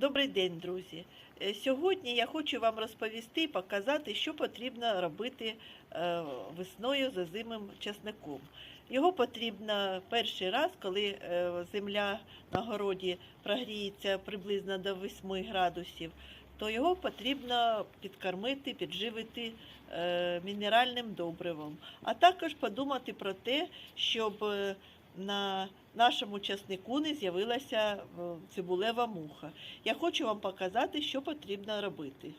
Добрий день, друзі. Е, Сьогодні я хочу вам розповісти і показати, що потрібно робити е, весною з озимим часником. Його потрібно перший раз, коли е, земля на городі прогріється приблизно до 8 градусів, то його потрібно підкормити, підживити мінеральним добривом. А також подумати про те, щоб на нашому часнику не з'явилася е, цибулева муха. Я хочу вам показати, що потрібно робити.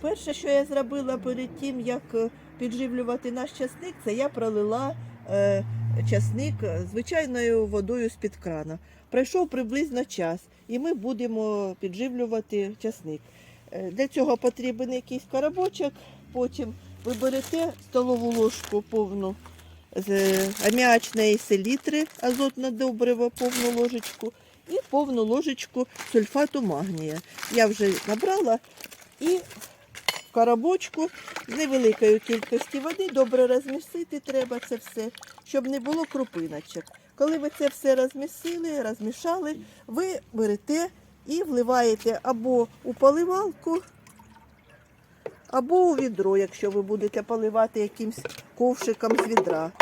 Перше, що я зробила перед тим, як е, підживлювати наш часник, це я пролила е, часник звичайною водою з-під крана. Пройшов приблизно час, і ми будемо підживлювати часник. Для цього потрібен якийсь коробочок, потім ви берете столову ложку повну з аміачної селітри, азотне добриво, повну ложечку і повну ложечку сульфату магнія. Я вже набрала і в коробочку з невеликою кількості води добре розмісити треба це все, щоб не було крупиночок. Коли ви це все розмісили, розмішали, ви берете і вливаєте або у поливалку, або у відро, якщо ви будете поливати якимсь ковшиком з відра.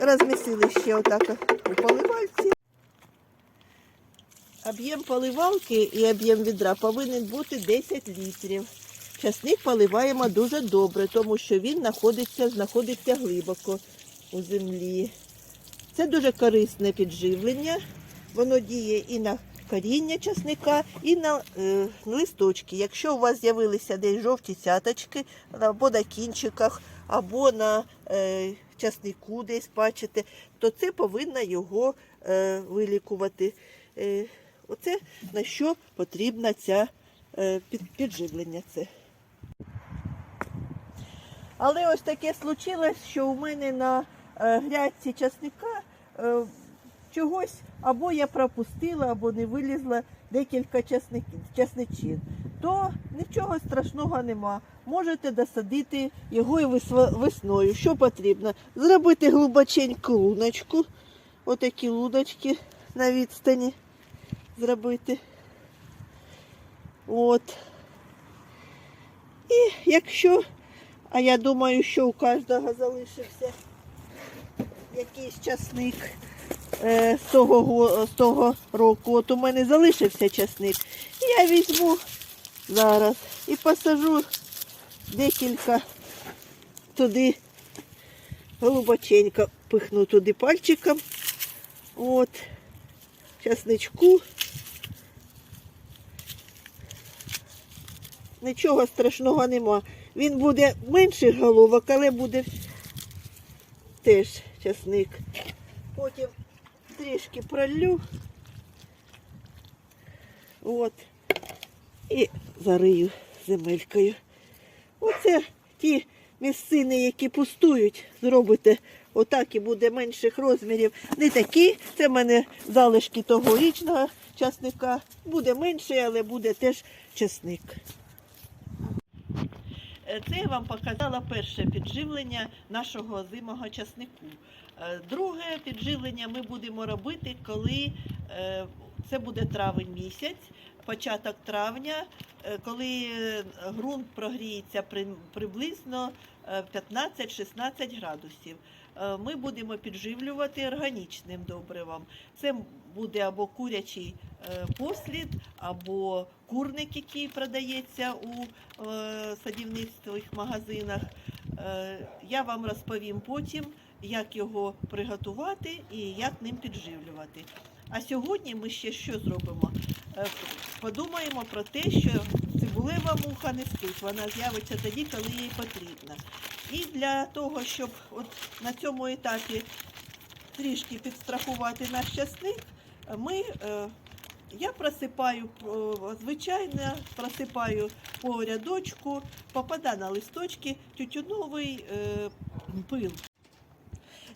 Розмісили ще отак у поливальці. Об'єм поливалки і об'єм відра повинен бути 10 літрів. Часник поливаємо дуже добре, тому що він знаходиться, знаходиться глибоко у землі. Це дуже корисне підживлення. Воно діє і на коріння часника, і на е, листочки. Якщо у вас з'явилися десь жовті цяточки або на кінчиках, або на е, часнику десь бачите, то це повинно його е, вилікувати. Е, оце на що потрібна ця е, під, підживлення. Це. Але ось таке случилось, що у мене на е, грядці часника е, чогось або я пропустила, або не вилізла декілька часничин. То нічого страшного нема. Можете досадити його і весною. Що потрібно? Зробити глибоченьку луночку. Отакі луночки на відстані зробити. От. І якщо, а я думаю, що у кожного залишився якийсь часник з, того, з того року. От у мене залишився часник. Я візьму зараз і посажу декілька туди глибоченько пихну туди пальчиком. От, часничку. Нічого страшного нема. Він буде менших головок, але буде теж часник. Потім трішки пролю. От. І зарию земелькою. Оце ті місцини, які пустують, зробите отак і буде менших розмірів. Не такі, це в мене залишки тогорічного часника. Буде менший, але буде теж часник. Е, Це я вам показала перше підживлення нашого озимого часнику. Е, Друге підживлення ми будемо робити, коли е, це буде травень місяць, початок травня, коли ґрунт прогріється при- приблизно е, 15-16 градусів. Ми будемо підживлювати органічним добривом. Це буде або курячий послід, або курник, який продається у е, садівництвих магазинах. Е, Я вам розповім потім, як його приготувати і як ним підживлювати. А сьогодні ми ще що зробимо? Е, Подумаємо про те, що цибулева муха не спить, вона з'явиться тоді, коли їй потрібно. І для того, щоб от на цьому етапі трішки підстрахувати наш часник, ми, е, я просипаю, е, звичайно, просипаю по рядочку, попадає на листочки тютюновий е, пил.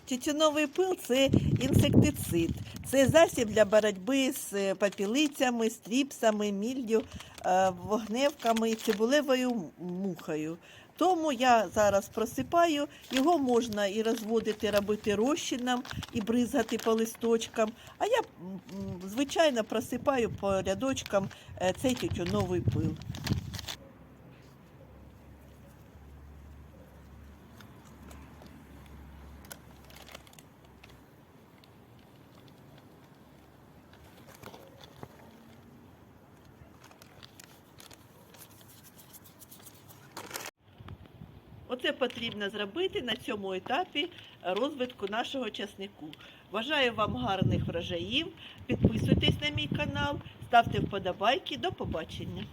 Тютюновий пил це інсектицид. Це засіб для боротьби з е, попілицями, стріпсами, міллю, е, вогневками цибулевою мухою. Тому я зараз просипаю, його можна і розводити, робити розчином, і бризгати по листочкам. А я, звичайно, просипаю по рядочкам е, цей тютюновий пил. Оце потрібно зробити на цьому етапі розвитку нашого часнику. Бажаю вам гарних врожаїв. Підписуйтесь на мій канал, ставте вподобайки. До побачення.